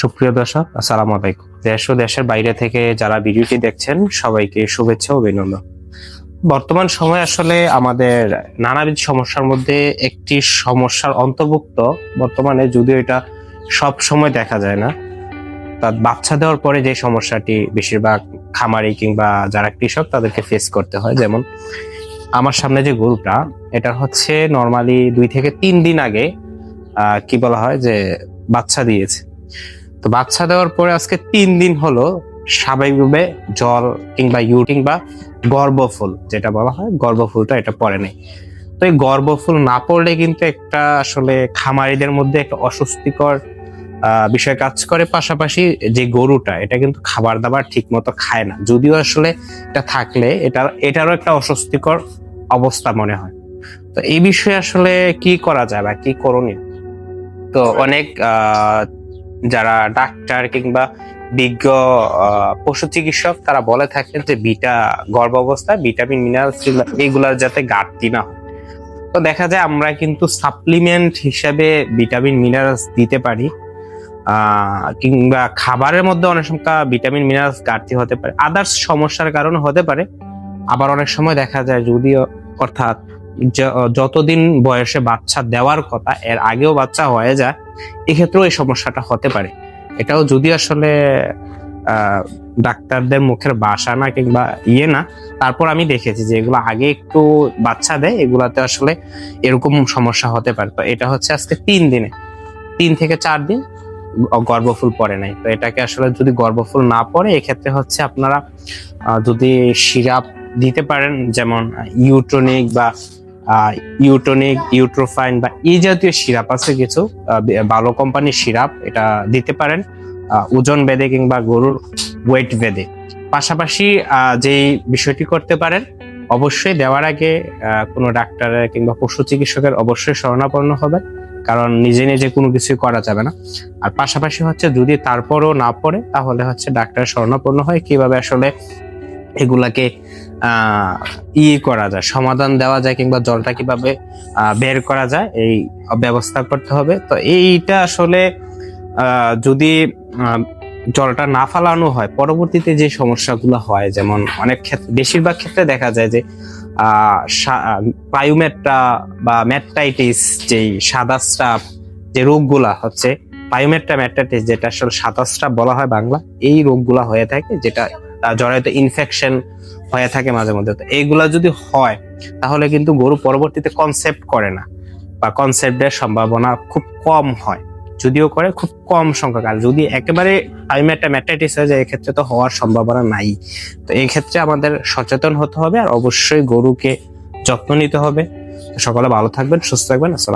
সুপ্রিয় দর্শক, আসসালামু আলাইকুম। দেশ ও দেশের বাইরে থেকে যারা ভিডিওটি দেখছেন, সবাইকে শুভেচ্ছা অভিনন্দন। বর্তমান সময়ে আসলে আমাদের নানাবিধ সমস্যার মধ্যে একটি সমস্যার অন্তর্ভুক্ত। বর্তমানে যদিও এটা সব সময় দেখা যায় না তার বাচ্চা দেওয়ার পরে যে সমস্যাটি বেশিরভাগ খামারি কিংবা যারা কৃষক, তাদেরকে ফেস করতে হয়। যেমন, আমার সামনে যে গরুটা এটা হচ্ছে নর্মালি দুই থেকে তিন দিন আগে কি বলা হয় যে, বাচ্চা দিয়েছে। তো বাচ্চা দেওয়ার পরে আজকে তিন দিন হলো স্বাভাবিকভাবে জল কিংবা ইউ কিংবা গর্ভফুল, যেটা বলা হয় গর্ভফুলটা, এটা পড়ে নেই। তো এই গর্ভফুল না পড়লে কিন্তু একটা আসলে খামারিদের মধ্যে একটা অস্বস্তিকর বিষয় কাজ করে। পাশাপাশি যে গরুটা, এটা কিন্তু খাবার দাবার ঠিক মতো খায় না। যদিও আসলে এটা থাকলে এটা এটারও একটা অস্বস্তিকর অবস্থা মনে হয়। তো এই বিষয়ে আসলে কি করা যায় বা কি করণীয়? তো অনেক যারা ডাক্তার কিংবা বিজ্ঞ পশু চিকিৎসক, তারা বলে থাকেন যে বিটা গর্ভ অবস্থায় ভিটামিন, মিনারেলস এগুলার যাতে ঘাটতি না তো দেখা যায় আমরা কিন্তু সাপ্লিমেন্ট হিসাবে ভিটামিন, মিনারেলস দিতে পারি কিংবা খাবারের মধ্যে অনেক সময় ভিটামিন, মিনারেলস ঘাটতি হতে পারে। আদার্স সমস্যার কারণে হতে পারে। আবার অনেক সময় দেখা যায় যদিও, অর্থাৎ যতদিন বয়সে বাচ্চা দেওয়ার কথা, এর আগেও বাচ্চা হয়ে যায়, এক্ষেত্রেও এই সমস্যাটা হতে পারে। এটাও যদি আসলে ডাক্তারদের মুখের বাসা না কিংবা ইয়ে না, তারপর আমি দেখেছি যে এগুলো আগে একটু বাচ্চা দেয়, এগুলাতে আসলে এরকম সমস্যা হতে পারে। তো এটা হচ্ছে আজকে তিন দিনে। তিন থেকে চার দিন গর্ভফুল পড়ে নাই। তো এটাকে আসলে যদি গর্ভফুল না পড়ে, এক্ষেত্রে হচ্ছে আপনারা যদি সিরাপ দিতে পারেন, যেমন ইউট্রনিক বা ইউটনিক, ইউট্রোফাইন বা এই জাতীয় সিরাপ আছে কিছু ভালো কোম্পানির সিরাপ এটা দিতে পারেন ওজন বেদে কিংবা গরুর ওয়েট বেদে। পাশাপাশি যেই বিষয়টি করতে পারেন, অবশ্যই দেওয়ার আগে কোনো ডাক্তারের কিংবা পশু চিকিৎসকের অবশ্যই শরণাপন্ন হবে কারণ নিজে নিজে কোনো কিছুই করা যাবে না। আর পাশাপাশি হচ্ছে যদি তারপরও না পড়ে, তাহলে হচ্ছে ডাক্তার শরণাপন্ন হয়, কীভাবে আসলে এগুলাকে আহ ই করা যায়, সমাধান দেওয়া যায় কিংবা জলটা কীভাবে বের করা যায়, এই ব্যবস্থা করতে হবে। তো এইটা আসলে যদি জলটা না ফালানো হয়, পরবর্তীতে যে সমস্যাগুলো হয়, যেমন অনেক ক্ষেত্রে বেশিরভাগ ক্ষেত্রে দেখা যায় যে পায়ুমেট্রা বা ম্যাট্টাইটিস যেই সাদা স্রাব যে রোগগুলা হচ্ছে পায়ুমেট্রা ম্যাট্টাইটিস যেটা আসলে সাদা স্রাব বলা হয় বাংলা, এই রোগগুলা হয়ে থাকে, যেটা জরায়ুতে ইনফেকশন হয়ে থাকে মাঝে মধ্যে। তো এইগুলা যদি হয়, তাহলে কিন্তু গরু পরবর্তীতে কনসেপ্ট করে না বা কনসেপ্টের সম্ভাবনা খুব কম হয়। যদিও করে খুব কম সংখ্যক। আর যদি একেবারে একটা ম্যাটাইটিস হয়ে যায় এক্ষেত্রে তো হওয়ার সম্ভাবনা নাই। তো এই ক্ষেত্রে আমাদের সচেতন হতে হবে আর অবশ্যই গরুকে যত্ন নিতে হবে। সকলে ভালো থাকবেন, সুস্থ থাকবেন। আসসালাম